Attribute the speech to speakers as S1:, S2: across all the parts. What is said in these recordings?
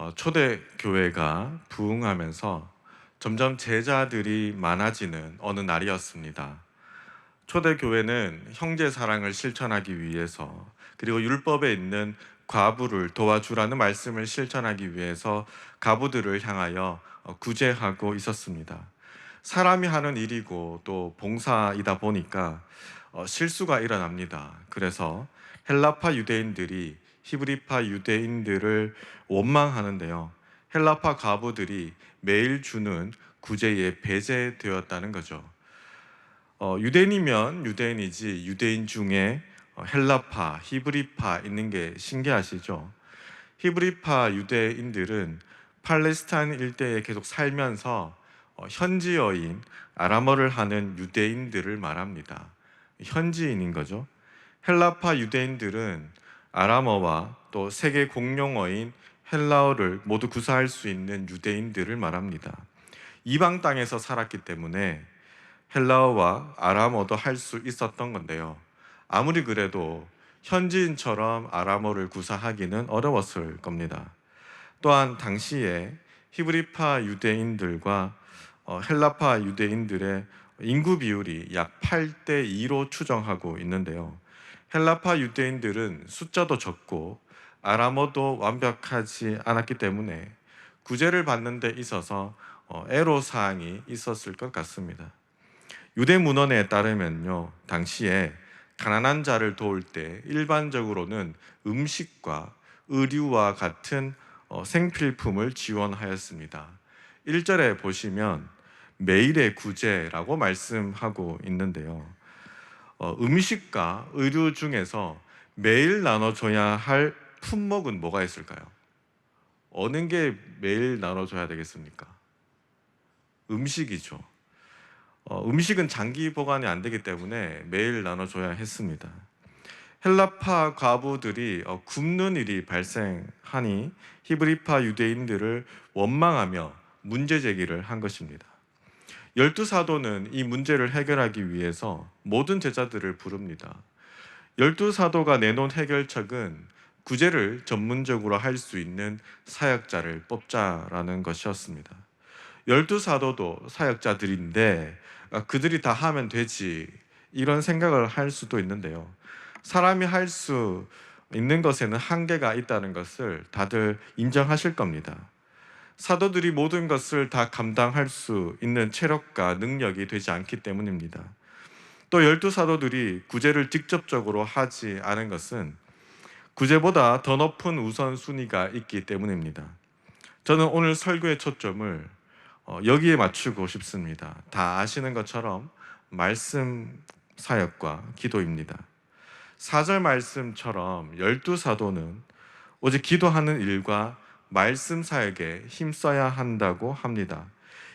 S1: 어, 초대 교회가 부흥하면서 점점 제자들이 많아지는 어느 날이었습니다. 초대 교회는 형제 사랑을 실천하기 위해서 그리고 율법에 있는 과부를 도와주라는 말씀을 실천하기 위해서 가부들을 향하여 어, 구제하고 있었습니다. 사람이 하는 일이고 또 봉사이다 보니까 어, 실수가 일어납니다. 그래서 헬라파 유대인들이 히브리파 유대인들을 원망하는데요. 헬라파 가부들이 매일 주는 구제에 배제되었다는 거죠. 어, 유대인이면 유대인이지 유대인 중에 어, 헬라파, 히브리파 있는 게 신기하시죠? 히브리파 유대인들은 팔레스타인 일대에 계속 살면서 어, 현지어인 아람어를 하는 유대인들을 말합니다. 현지인인 거죠. 헬라파 유대인들은 아람어와 또 세계 공용어인 헬라어를 모두 구사할 수 있는 유대인들을 말합니다. 이방 땅에서 살았기 때문에 헬라어와 아람어도 할 수 있었던 건데요. 아무리 그래도 현지인처럼 아람어를 구사하기는 어려웠을 겁니다. 또한 당시에 히브리파 유대인들과 어, 헬라파 유대인들의 인구 비율이 약 8대 2로 추정하고 있는데요. 헬라파 유대인들은 숫자도 적고 아람어도 완벽하지 않았기 때문에 구제를 받는 데 있어서 어, 애로 사항이 있었을 것 같습니다. 유대 문헌에 따르면요, 당시에 가난한 자를 도울 때 일반적으로는 음식과 의류와 같은 어, 생필품을 지원하였습니다. 1절에 보시면 매일의 구제라고 말씀하고 있는데요. 어, 음식과 의류 중에서 매일 나눠줘야 할 품목은 뭐가 있을까요? 어느 게 매일 나눠줘야 되겠습니까? 음식이죠. 어, 음식은 장기 보관이 안 되기 때문에 매일 나눠줘야 했습니다. 헬라파 과부들이 어, 굶는 일이 발생하니 히브리파 유대인들을 원망하며 문제 제기를 한 것입니다. 열두 사도는 이 문제를 해결하기 위해서 모든 제자들을 부릅니다. 열두 사도가 내놓은 해결책은 구제를 전문적으로 할 수 있는 사역자를 뽑자라는 것이었습니다. 열두 사도도 사역자들인데 아, 그들이 다 하면 되지 이런 생각을 할 수도 있는데요. 사람이 할 수 있는 것에는 한계가 있다는 것을 다들 인정하실 겁니다. 사도들이 모든 것을 다 감당할 수 있는 체력과 능력이 되지 않기 때문입니다. 또 열두 사도들이 구제를 직접적으로 하지 않은 것은 구제보다 더 높은 우선순위가 있기 때문입니다. 저는 오늘 설교의 초점을 어, 여기에 맞추고 싶습니다. 다 아시는 것처럼 말씀 사역과 기도입니다. 4절 말씀처럼 열두 사도는 오직 기도하는 일과 말씀 사역에 힘써야 한다고 합니다.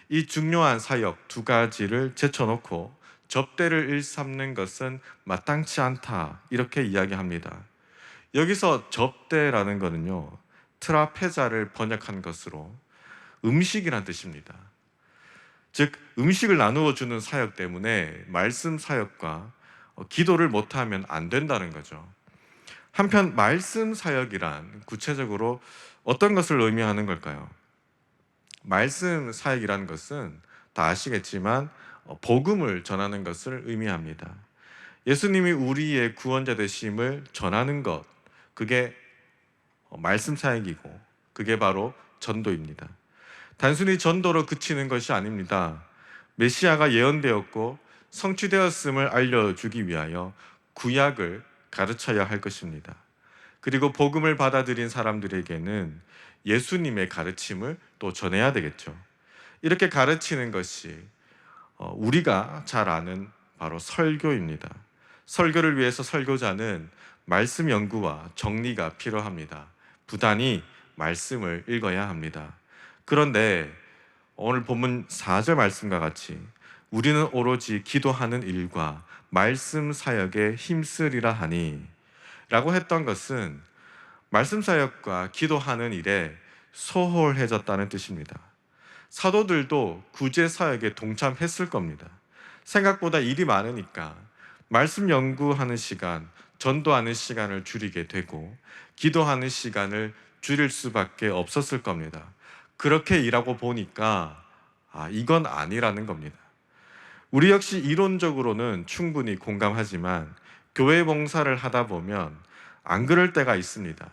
S1: 이 중요한 사역 두 가지를 제쳐놓고 접대를 일삼는 것은 마땅치 않다 이렇게 이야기합니다. 여기서 접대라는 것은요 트라페자를 번역한 것으로 음식이란 뜻입니다. 즉 음식을 나누어 주는 사역 때문에 말씀 사역과 기도를 못하면 안 된다는 거죠. 한편 말씀 사역이란 구체적으로 어떤 것을 의미하는 걸까요? 말씀 사역이라는 것은 다 아시겠지만 어, 복음을 전하는 것을 의미합니다. 예수님이 우리의 구원자 되심을 전하는 것, 그게 어, 말씀 사역이고, 그게 바로 전도입니다. 단순히 전도로 그치는 것이 아닙니다. 메시아가 예언되었고 성취되었음을 알려주기 위하여 구약을 가르쳐야 할 것입니다. 그리고 복음을 받아들인 사람들에게는 예수님의 가르침을 또 전해야 되겠죠. 이렇게 가르치는 것이 어, 우리가 잘 아는 바로 설교입니다. 설교를 위해서 설교자는 말씀 연구와 정리가 필요합니다. 부단히 말씀을 읽어야 합니다. 그런데 오늘 본문 4절 말씀과 같이 우리는 오로지 기도하는 일과 말씀 사역에 힘쓰리라 하니 라고 했던 것은 말씀 사역과 기도하는 일에 소홀해졌다는 뜻입니다. 사도들도 구제 사역에 동참했을 겁니다. 생각보다 일이 많으니까 말씀 연구하는 시간, 전도하는 시간을 줄이게 되고 기도하는 시간을 줄일 수밖에 없었을 겁니다. 그렇게 일하고 보니까 아, 이건 아니라는 겁니다. 우리 역시 이론적으로는 충분히 공감하지만 교회 봉사를 하다 보면 안 그럴 때가 있습니다.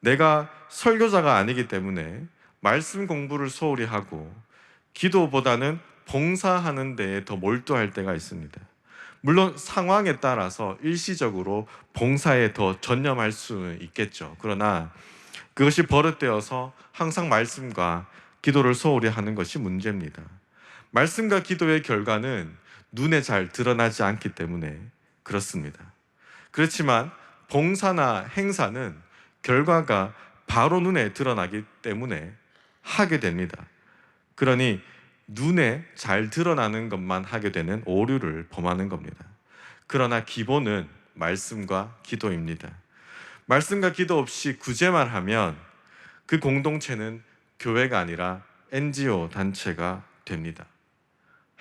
S1: 내가 설교자가 아니기 때문에 말씀 공부를 소홀히 하고 기도보다는 봉사하는 데에 더 몰두할 때가 있습니다. 물론 상황에 따라서 일시적으로 봉사에 더 전념할 수는 있겠죠. 그러나 그것이 버릇되어서 항상 말씀과 기도를 소홀히 하는 것이 문제입니다. 말씀과 기도의 결과는 눈에 잘 드러나지 않기 때문에 그렇습니다. 그렇지만 봉사나 행사는 결과가 바로 눈에 드러나기 때문에 하게 됩니다. 그러니 눈에 잘 드러나는 것만 하게 되는 오류를 범하는 겁니다. 그러나 기본은 말씀과 기도입니다. 말씀과 기도 없이 구제만 하면 그 공동체는 교회가 아니라 NGO 단체가 됩니다.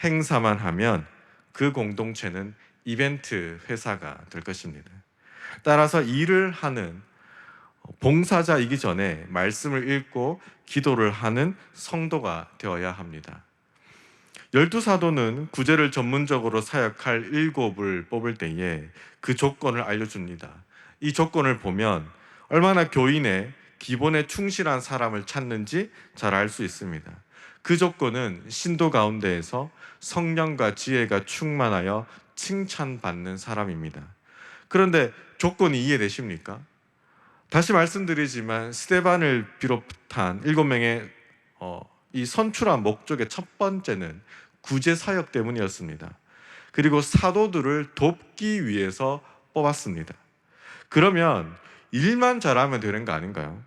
S1: 행사만 하면 그 공동체는 이벤트 회사가 될 것입니다. 따라서 일을 하는 봉사자이기 전에 말씀을 읽고 기도를 하는 성도가 되어야 합니다. 열두 사도는 구제를 전문적으로 사역할 일곱을 뽑을 때에 그 조건을 알려줍니다. 이 조건을 보면 얼마나 교인의 기본에 충실한 사람을 찾는지 잘 알 수 있습니다. 그 조건은 신도 가운데에서 성령과 지혜가 충만하여 칭찬받는 사람입니다. 그런데 조건이 이해되십니까? 다시 말씀드리지만 스테반을 비롯한 일곱 명의 어, 이 선출한 목적의 첫 번째는 구제 사역 때문이었습니다. 그리고 사도들을 돕기 위해서 뽑았습니다. 그러면 일만 잘하면 되는 거 아닌가요?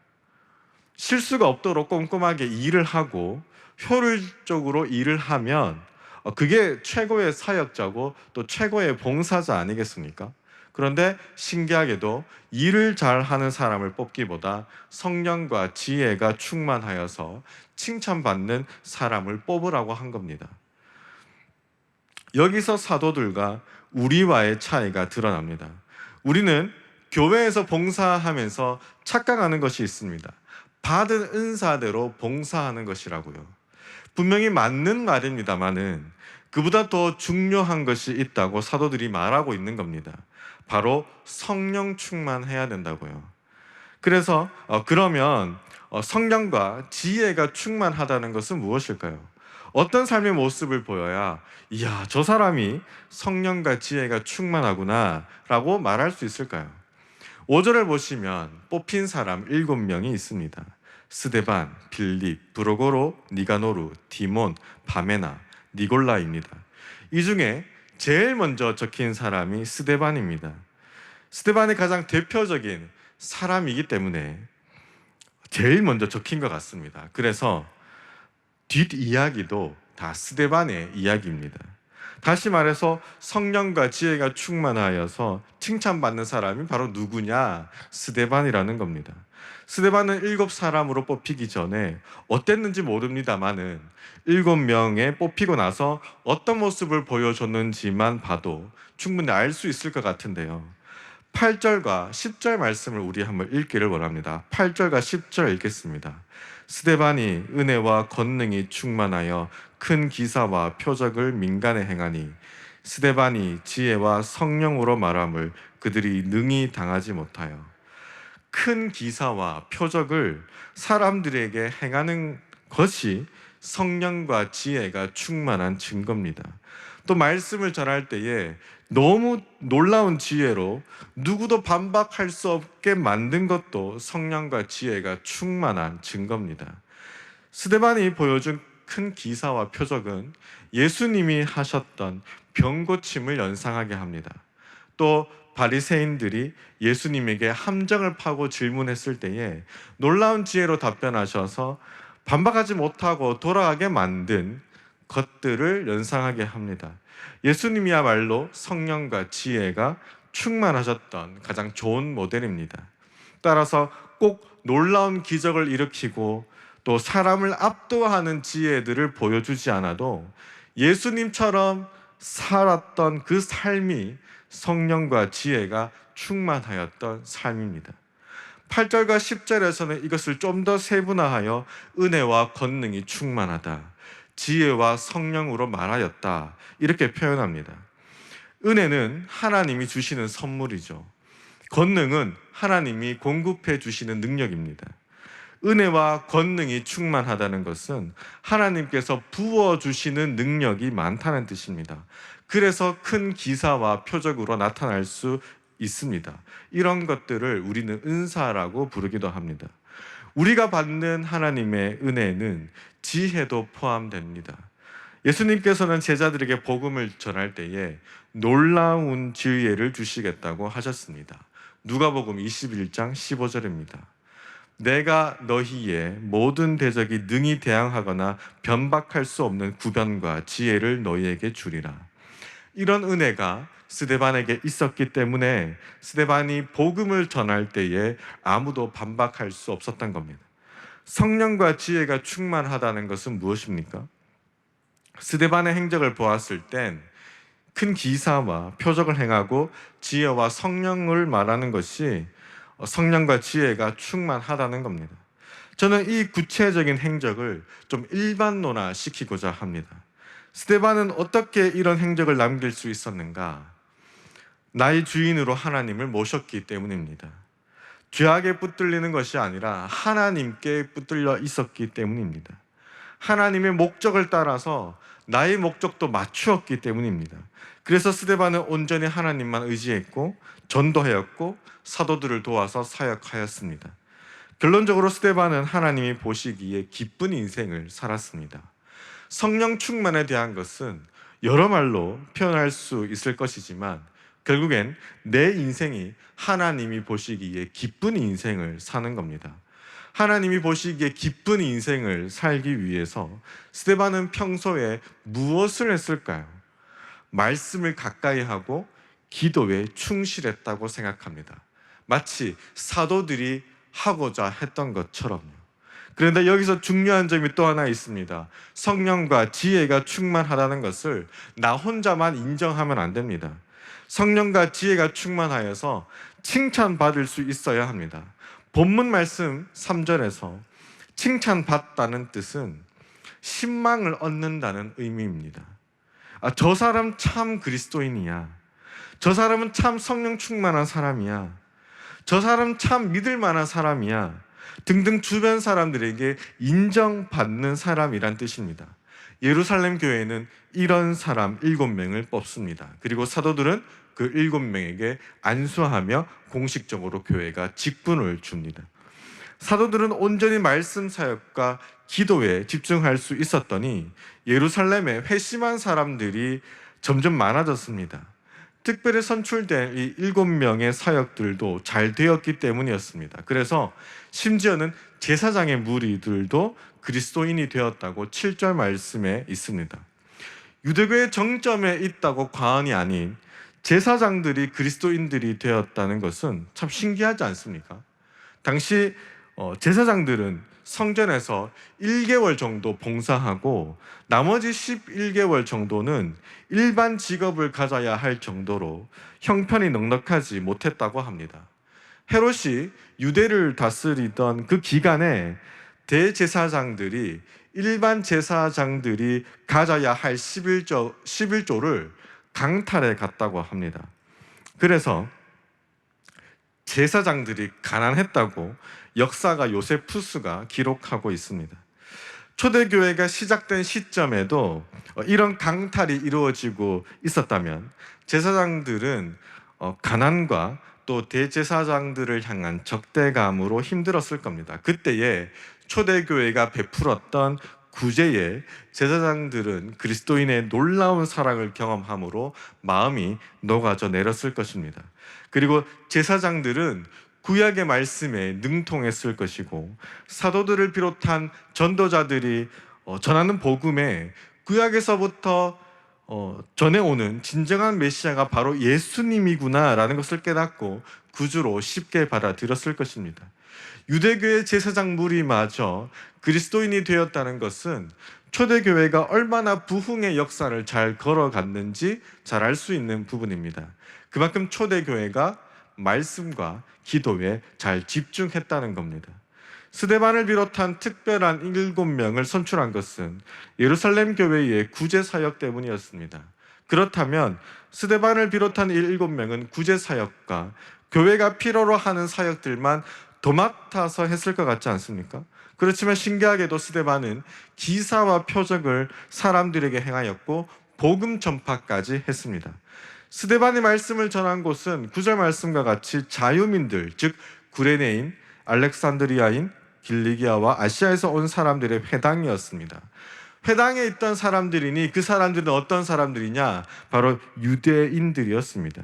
S1: 실수가 없도록 꼼꼼하게 일을 하고 효율적으로 일을 하면 어, 그게 최고의 사역자고 또 최고의 봉사자 아니겠습니까? 그런데 신기하게도 일을 잘하는 사람을 뽑기보다 성령과 지혜가 충만하여서 칭찬받는 사람을 뽑으라고 한 겁니다. 여기서 사도들과 우리와의 차이가 드러납니다. 우리는 교회에서 봉사하면서 착각하는 것이 있습니다. 받은 은사대로 봉사하는 것이라고요. 분명히 맞는 말입니다만은 그보다 더 중요한 것이 있다고 사도들이 말하고 있는 겁니다. 바로 성령 충만해야 된다고요. 그래서 어, 그러면 어, 성령과 지혜가 충만하다는 것은 무엇일까요? 어떤 삶의 모습을 보여야 이야 저 사람이 성령과 지혜가 충만하구나라고 말할 수 있을까요? 5절을 보시면 뽑힌 사람 7명이 있습니다. 스데반, 빌립, 브로고로, 니가노루, 디몬, 바메나, 니골라입니다. 이 중에 제일 먼저 적힌 사람이 스데반입니다. 스데반이 가장 대표적인 사람이기 때문에 제일 먼저 적힌 것 같습니다. 그래서 뒷 이야기도 다 스데반의 이야기입니다. 다시 말해서 성령과 지혜가 충만하여서 칭찬받는 사람이 바로 누구냐? 스데반이라는 겁니다. 스데반은 일곱 사람으로 뽑히기 전에 어땠는지 모릅니다만은 일곱 명에 뽑히고 나서 어떤 모습을 보여줬는지만 봐도 충분히 알 수 있을 것 같은데요. 8절과 10절 말씀을 우리 한번 읽기를 원합니다. 8절과 10절 읽겠습니다. 스데반이 은혜와 권능이 충만하여 큰 기사와 표적을 민간에 행하니 스데반이 지혜와 성령으로 말함을 그들이 능히 당하지 못하여 큰 기사와 표적을 사람들에게 행하는 것이 성령과 지혜가 충만한 증거입니다. 또 말씀을 전할 때에 너무 놀라운 지혜로 누구도 반박할 수 없게 만든 것도 성령과 지혜가 충만한 증거입니다. 스데반이 보여준 큰 기사와 표적은 예수님이 하셨던 병 고침을 연상하게 합니다. 또 바리새인들이 예수님에게 함정을 파고 질문했을 때에 놀라운 지혜로 답변하셔서 반박하지 못하고 돌아가게 만든 것들을 연상하게 합니다. 예수님이야말로 성령과 지혜가 충만하셨던 가장 좋은 모델입니다. 따라서 꼭 놀라운 기적을 일으키고 또 사람을 압도하는 지혜들을 보여주지 않아도 예수님처럼 살았던 그 삶이 성령과 지혜가 충만하였던 삶입니다. 8절과 10절에서는 이것을 좀 더 세분화하여 은혜와 권능이 충만하다. 지혜와 성령으로 말하였다. 이렇게 표현합니다. 은혜는 하나님이 주시는 선물이죠. 권능은 하나님이 공급해 주시는 능력입니다. 은혜와 권능이 충만하다는 것은 하나님께서 부어 주시는 능력이 많다는 뜻입니다. 그래서 큰 기사와 표적으로 나타날 수 있습니다. 이런 것들을 우리는 은사라고 부르기도 합니다. 우리가 받는 하나님의 은혜는 지혜도 포함됩니다. 예수님께서는 제자들에게 복음을 전할 때에 놀라운 지혜를 주시겠다고 하셨습니다. 누가복음 21장 15절입니다. 내가 너희의 모든 대적이 능히 대항하거나 변박할 수 없는 구변과 지혜를 너희에게 주리라. 이런 은혜가 스데반에게 있었기 때문에 스데반이 복음을 전할 때에 아무도 반박할 수 없었던 겁니다. 성령과 지혜가 충만하다는 것은 무엇입니까? 스데반의 행적을 보았을 땐 큰 기사와 표적을 행하고 지혜와 성령을 말하는 것이 성령과 지혜가 충만하다는 겁니다. 저는 이 구체적인 행적을 좀 일반론화 시키고자 합니다. 스데반은 어떻게 이런 행적을 남길 수 있었는가? 나의 주인으로 하나님을 모셨기 때문입니다. 죄악에 붙들리는 것이 아니라 하나님께 붙들려 있었기 때문입니다. 하나님의 목적을 따라서 나의 목적도 맞추었기 때문입니다. 그래서 스데반은 온전히 하나님만 의지했고 전도하였고 사도들을 도와서 사역하였습니다. 결론적으로 스데반은 하나님이 보시기에 기쁜 인생을 살았습니다. 성령 충만에 대한 것은 여러 말로 표현할 수 있을 것이지만 결국엔 내 인생이 하나님이 보시기에 기쁜 인생을 사는 겁니다. 하나님이 보시기에 기쁜 인생을 살기 위해서 스테반은 평소에 무엇을 했을까요? 말씀을 가까이 하고 기도에 충실했다고 생각합니다. 마치 사도들이 하고자 했던 것처럼요. 그런데 여기서 중요한 점이 또 하나 있습니다. 성령과 지혜가 충만하다는 것을 나 혼자만 인정하면 안 됩니다. 성령과 지혜가 충만하여서 칭찬받을 수 있어야 합니다. 본문 말씀 3절에서 칭찬받다는 뜻은 신망을 얻는다는 의미입니다. 아, 저 사람 참 그리스도인이야. 저 사람은 참 성령 충만한 사람이야. 저 사람 참 믿을 만한 사람이야. 등등 주변 사람들에게 인정받는 사람이란 뜻입니다. 예루살렘 교회는 이런 사람 일곱 명을 뽑습니다. 그리고 사도들은 그 일곱 명에게 안수하며 공식적으로 교회가 직분을 줍니다. 사도들은 온전히 말씀 사역과 기도에 집중할 수 있었더니 예루살렘에 회심한 사람들이 점점 많아졌습니다. 특별히 선출된 이 일곱 명의 사역들도 잘 되었기 때문이었습니다. 그래서 심지어는 제사장의 무리들도 그리스도인이 되었다고 7절 말씀에 있습니다. 유대교의 정점에 있다고 과언이 아닌 제사장들이 그리스도인들이 되었다는 것은 참 신기하지 않습니까? 당시 어, 제사장들은 성전에서 1개월 정도 봉사하고 나머지 11개월 정도는 일반 직업을 가져야 할 정도로 형편이 넉넉하지 못했다고 합니다. 헤롯이 유대를 다스리던 그 기간에 대제사장들이 일반 제사장들이 가져야 할 11조, 11조를 강탈해 갔다고 합니다. 그래서 제사장들이 가난했다고 역사가 요세푸스가 기록하고 있습니다. 초대교회가 시작된 시점에도 이런 강탈이 이루어지고 있었다면 제사장들은 어, 가난과 또 대제사장들을 향한 적대감으로 힘들었을 겁니다. 그때에 초대교회가 베풀었던 구제에 제사장들은 그리스도인의 놀라운 사랑을 경험함으로 마음이 녹아져 내렸을 것입니다. 그리고 제사장들은 구약의 말씀에 능통했을 것이고 사도들을 비롯한 전도자들이 어, 전하는 복음에 구약에서부터 어, 전해오는 진정한 메시아가 바로 예수님이구나라는 것을 깨닫고 구주로 쉽게 받아들였을 것입니다. 유대교의 제사장 무리마저 그리스도인이 되었다는 것은 초대교회가 얼마나 부흥의 역사를 잘 걸어갔는지 잘 알 수 있는 부분입니다. 그만큼 초대교회가 말씀과 기도에 잘 집중했다는 겁니다. 스데반을 비롯한 특별한 일곱 명을 선출한 것은 예루살렘 교회의 구제 사역 때문이었습니다. 그렇다면 스데반을 비롯한 이 일곱 명은 구제 사역과 교회가 필요로 하는 사역들만 도맡아서 했을 것 같지 않습니까? 그렇지만 신기하게도 스데반은 기사와 표적을 사람들에게 행하였고 복음 전파까지 했습니다. 스데반의 말씀을 전한 곳은 구절 말씀과 같이 자유민들 즉 구레네인, 알렉산드리아인, 길리기아와 아시아에서 온 사람들의 회당이었습니다. 회당에 있던 사람들이니 그 사람들은 어떤 사람들이냐? 바로 유대인들이었습니다.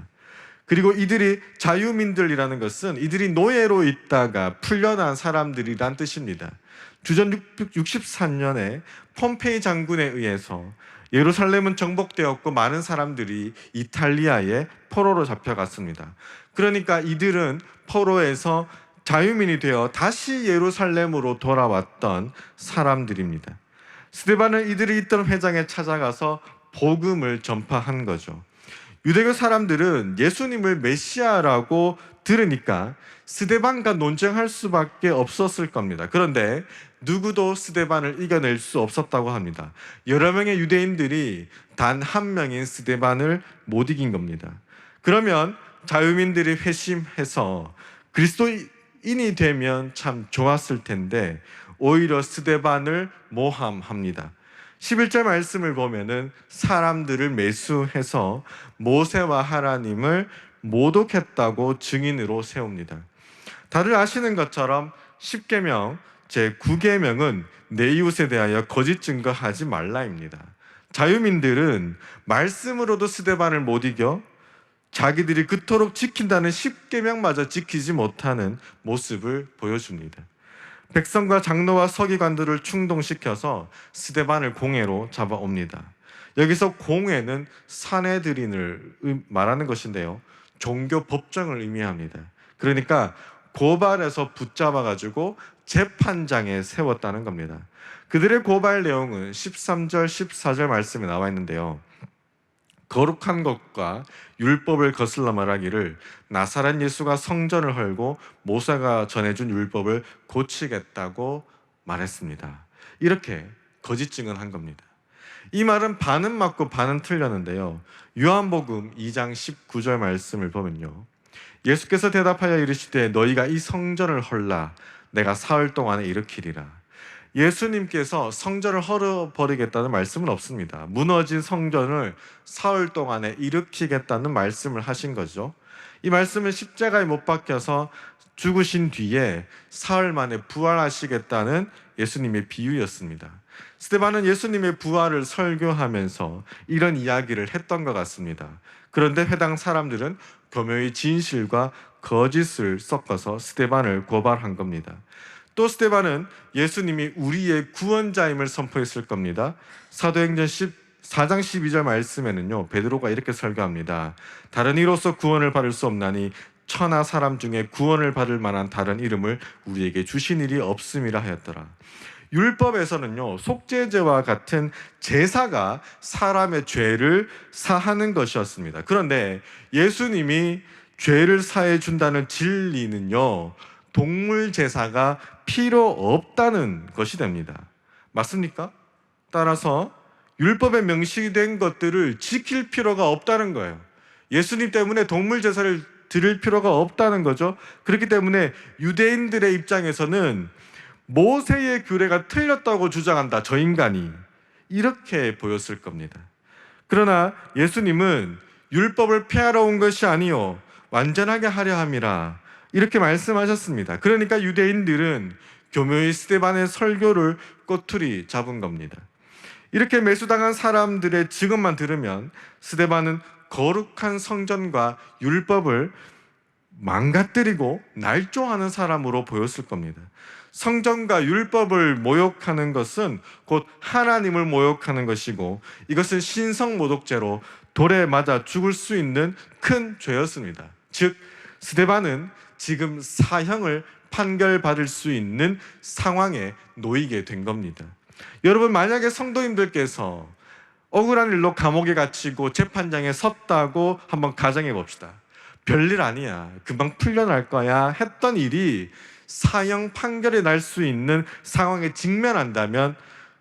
S1: 그리고 이들이 자유민들이라는 것은 이들이 노예로 있다가 풀려난 사람들이란 뜻입니다. 주전 664년에 폼페이 장군에 의해서 예루살렘은 정복되었고 많은 사람들이 이탈리아에 포로로 잡혀갔습니다. 그러니까 이들은 포로에서 자유민이 되어 다시 예루살렘으로 돌아왔던 사람들입니다. 스데반은 이들이 있던 회장에 찾아가서 복음을 전파한 거죠. 유대교 사람들은 예수님을 메시아라고 들으니까 스데반과 논쟁할 수밖에 없었을 겁니다. 그런데 누구도 스데반을 이겨낼 수 없었다고 합니다. 여러 명의 유대인들이 단 한 명인 스데반을 못 이긴 겁니다. 그러면 자유민들이 회심해서 그리스도 인이 되면 참 좋았을 텐데 오히려 스데반을 모함합니다. 11절 말씀을 보면은 사람들을 매수해서 모세와 하나님을 모독했다고 증인으로 세웁니다. 다들 아시는 것처럼 10계명 제 9계명은 내 이웃에 대하여 거짓 증거하지 말라입니다. 자유민들은 말씀으로도 스데반을 못 이겨 자기들이 그토록 지킨다는 10계명마저 지키지 못하는 모습을 보여줍니다. 백성과 장로와 서기관들을 충동시켜서 스데반을 공회로 잡아옵니다. 여기서 공회는 사내들인을 말하는 것인데요. 종교 법정을 의미합니다. 그러니까 고발해서 붙잡아 가지고 재판장에 세웠다는 겁니다. 그들의 고발 내용은 13절, 14절 말씀에 나와 있는데요. 거룩한 것과 율법을 거슬러 말하기를 나사렛 예수가 성전을 헐고 모세가 전해준 율법을 고치겠다고 말했습니다. 이렇게 거짓 증언한 겁니다. 이 말은 반은 맞고 반은 틀렸는데요. 요한복음 2장 19절 말씀을 보면요. 예수께서 대답하여 이르시되 너희가 이 성전을 헐라 내가 사흘 동안에 일으키리라. 예수님께서 성전을 헐어버리겠다는 말씀은 없습니다. 무너진 성전을 사흘 동안에 일으키겠다는 말씀을 하신 거죠. 이 말씀은 십자가에 못 박혀서 죽으신 뒤에 사흘 만에 부활하시겠다는 예수님의 비유였습니다. 스테반은 예수님의 부활을 설교하면서 이런 이야기를 했던 것 같습니다. 그런데 회당 사람들은 교묘의 진실과 거짓을 섞어서 스테반을 고발한 겁니다. 또 스테반은 예수님이 우리의 구원자임을 선포했을 겁니다. 사도행전 14장 12절 말씀에는요. 베드로가 이렇게 설교합니다. 다른 이로서 구원을 받을 수 없나니 천하 사람 중에 구원을 받을 만한 다른 이름을 우리에게 주신 일이 없음이라 하였더라. 율법에서는요, 속죄제와 같은 제사가 사람의 죄를 사하는 것이었습니다. 그런데 예수님이 죄를 사해 준다는 진리는요, 동물 제사가 필요 없다는 것이 됩니다. 맞습니까? 따라서 율법에 명시된 것들을 지킬 필요가 없다는 거예요. 예수님 때문에 동물 제사를 드릴 필요가 없다는 거죠. 그렇기 때문에 유대인들의 입장에서는 모세의 규례가 틀렸다고 주장한다. 저 인간이 이렇게 보였을 겁니다. 그러나 예수님은 율법을 폐하러 온 것이 아니요 완전하게 하려 함이라 이렇게 말씀하셨습니다. 그러니까 유대인들은 교묘히 스테반의 설교를 꼬투리 잡은 겁니다. 이렇게 매수당한 사람들의 증언만 들으면 스데반은 거룩한 성전과 율법을 망가뜨리고 날조하는 사람으로 보였을 겁니다. 성전과 율법을 모욕하는 것은 곧 하나님을 모욕하는 것이고 이것은 신성 모독죄로 돌에 맞아 죽을 수 있는 큰 죄였습니다. 즉 스데반은 지금 사형을 판결받을 수 있는 상황에 놓이게 된 겁니다. 여러분 만약에 성도님들께서 억울한 일로 감옥에 갇히고 재판장에 섰다고 한번 가정해 봅시다. 별일 아니야. 금방 풀려날 거야. 했던 일이 사형 판결이 날 수 있는 상황에 직면한다면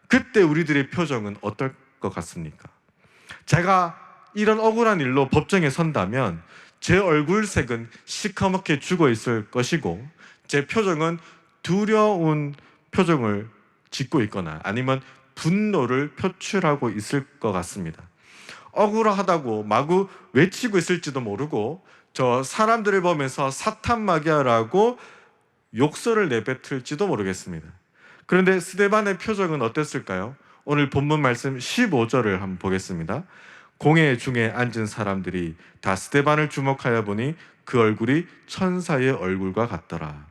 S1: 그때 우리들의 표정은 어떨 것 같습니까? 제가 이런 억울한 일로 법정에 선다면 제 얼굴색은 시커멓게 죽어 있을 것이고 제 표정은 두려운 표정을 짓고 있거나 아니면 분노를 표출하고 있을 것 같습니다. 억울하다고 마구 외치고 있을지도 모르고 저 사람들을 보면서 사탄 마귀야라고 욕설을 내뱉을지도 모르겠습니다. 그런데 스데반의 표정은 어땠을까요? 오늘 본문 말씀 15절을 한번 보겠습니다. 공회 중에 앉은 사람들이 다 스데반을 주목하여 보니 그 얼굴이 천사의 얼굴과 같더라.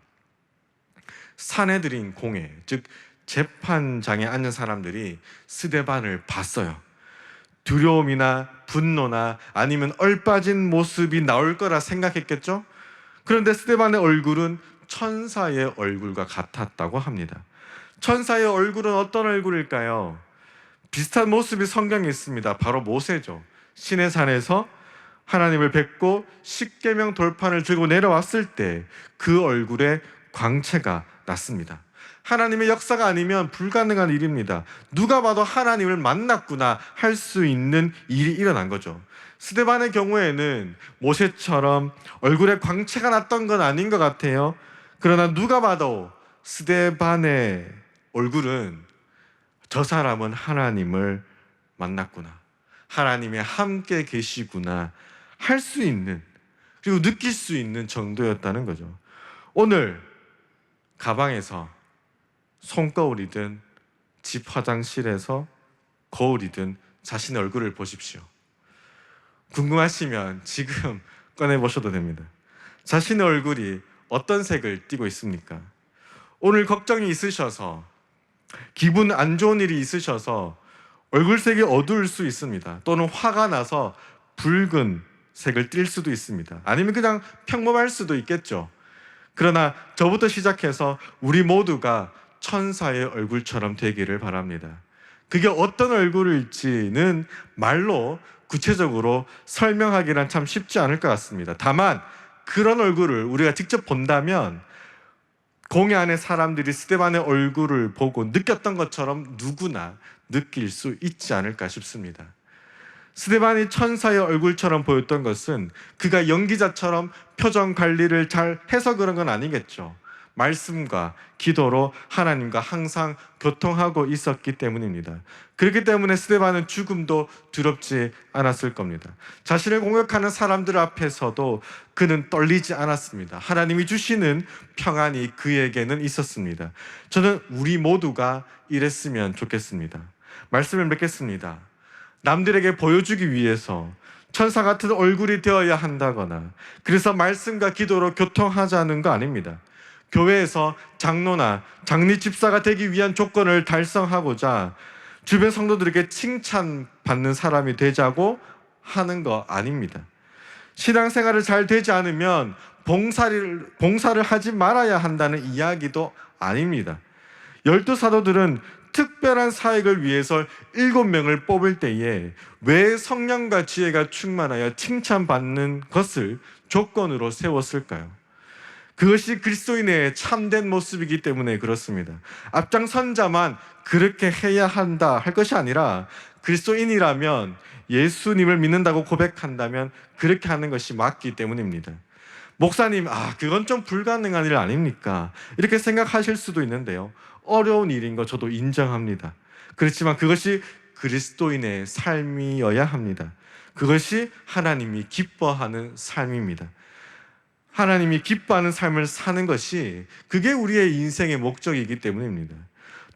S1: 산에 들인 공회, 즉 재판장에 앉은 사람들이 스데반을 봤어요. 두려움이나 분노나 아니면 얼빠진 모습이 나올 거라 생각했겠죠? 그런데 스데반의 얼굴은 천사의 얼굴과 같았다고 합니다. 천사의 얼굴은 어떤 얼굴일까요? 비슷한 모습이 성경에 있습니다. 바로 모세죠. 신의 산에서 하나님을 뵙고 십계명 돌판을 들고 내려왔을 때 그 얼굴에 광채가 났습니다. 하나님의 역사가 아니면 불가능한 일입니다. 누가 봐도 하나님을 만났구나 할 수 있는 일이 일어난 거죠. 스데반의 경우에는 모세처럼 얼굴에 광채가 났던 건 아닌 것 같아요. 그러나 누가 봐도 스데반의 얼굴은 저 사람은 하나님을 만났구나. 하나님이 함께 계시구나. 할 수 있는, 그리고 느낄 수 있는 정도였다는 거죠. 오늘 가방에서 손거울이든 집 화장실에서 거울이든 자신의 얼굴을 보십시오. 궁금하시면 지금 꺼내 보셔도 됩니다. 자신의 얼굴이 어떤 색을 띠고 있습니까? 오늘 걱정이 있으셔서 기분 안 좋은 일이 있으셔서 얼굴색이 어두울 수 있습니다. 또는 화가 나서 붉은 색을 띨 수도 있습니다. 아니면 그냥 평범할 수도 있겠죠. 그러나 저부터 시작해서 우리 모두가 천사의 얼굴처럼 되기를 바랍니다. 그게 어떤 얼굴일지는 말로 구체적으로 설명하기란 참 쉽지 않을 것 같습니다. 다만 그런 얼굴을 우리가 직접 본다면 공회 안에 사람들이 스테반의 얼굴을 보고 느꼈던 것처럼 누구나 느낄 수 있지 않을까 싶습니다. 스테반이 천사의 얼굴처럼 보였던 것은 그가 연기자처럼 표정 관리를 잘 해서 그런 건 아니겠죠. 말씀과 기도로 하나님과 항상 교통하고 있었기 때문입니다. 그렇기 때문에 스테반은 죽음도 두렵지 않았을 겁니다. 자신을 공격하는 사람들 앞에서도 그는 떨리지 않았습니다. 하나님이 주시는 평안이 그에게는 있었습니다. 저는 우리 모두가 이랬으면 좋겠습니다. 말씀을 맺겠습니다. 남들에게 보여주기 위해서 천사 같은 얼굴이 되어야 한다거나 그래서 말씀과 기도로 교통하자는 거 아닙니다. 교회에서 장로나 장리 집사가 되기 위한 조건을 달성하고자 주변 성도들에게 칭찬받는 사람이 되자고 하는 거 아닙니다. 신앙생활을 잘 되지 않으면 봉사를, 봉사를 하지 말아야 한다는 이야기도 아닙니다. 열두 사도들은 특별한 사역을 위해서 일곱 명을 뽑을 때에 왜 성령과 지혜가 충만하여 칭찬받는 것을 조건으로 세웠을까요? 그것이 그리스도인의 참된 모습이기 때문에 그렇습니다. 앞장선 자만 그렇게 해야 한다 할 것이 아니라 그리스도인이라면 예수님을 믿는다고 고백한다면 그렇게 하는 것이 맞기 때문입니다. 목사님, 아, 그건 좀 불가능한 일 아닙니까? 이렇게 생각하실 수도 있는데요. 어려운 일인 거 저도 인정합니다. 그렇지만 그것이 그리스도인의 삶이어야 합니다. 그것이 하나님이 기뻐하는 삶입니다. 하나님이 기뻐하는 삶을 사는 것이 그게 우리의 인생의 목적이기 때문입니다.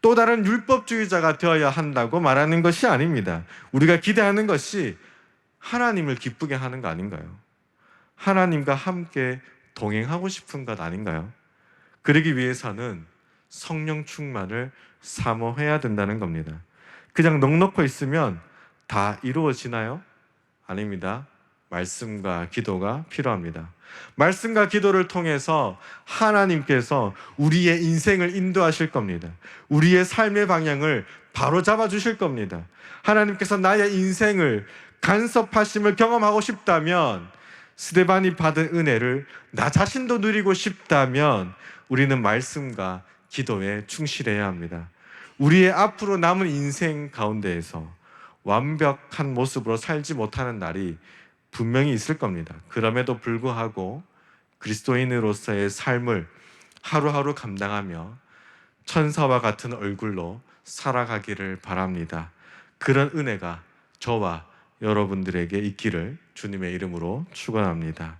S1: 또 다른 율법주의자가 되어야 한다고 말하는 것이 아닙니다. 우리가 기대하는 것이 하나님을 기쁘게 하는 거 아닌가요? 하나님과 함께 동행하고 싶은 것 아닌가요? 그러기 위해서는 성령 충만을 사모해야 된다는 겁니다. 그냥 넉넉히 있으면 다 이루어지나요? 아닙니다. 말씀과 기도가 필요합니다. 말씀과 기도를 통해서 하나님께서 우리의 인생을 인도하실 겁니다. 우리의 삶의 방향을 바로 잡아 주실 겁니다. 하나님께서 나의 인생을 간섭하심을 경험하고 싶다면 스데반이 받은 은혜를 나 자신도 누리고 싶다면 우리는 말씀과 기도에 충실해야 합니다. 우리의 앞으로 남은 인생 가운데에서 완벽한 모습으로 살지 못하는 날이 분명히 있을 겁니다. 그럼에도 불구하고 그리스도인으로서의 삶을 하루하루 감당하며 천사와 같은 얼굴로 살아가기를 바랍니다. 그런 은혜가 저와 여러분들에게 있기를 주님의 이름으로 축원합니다.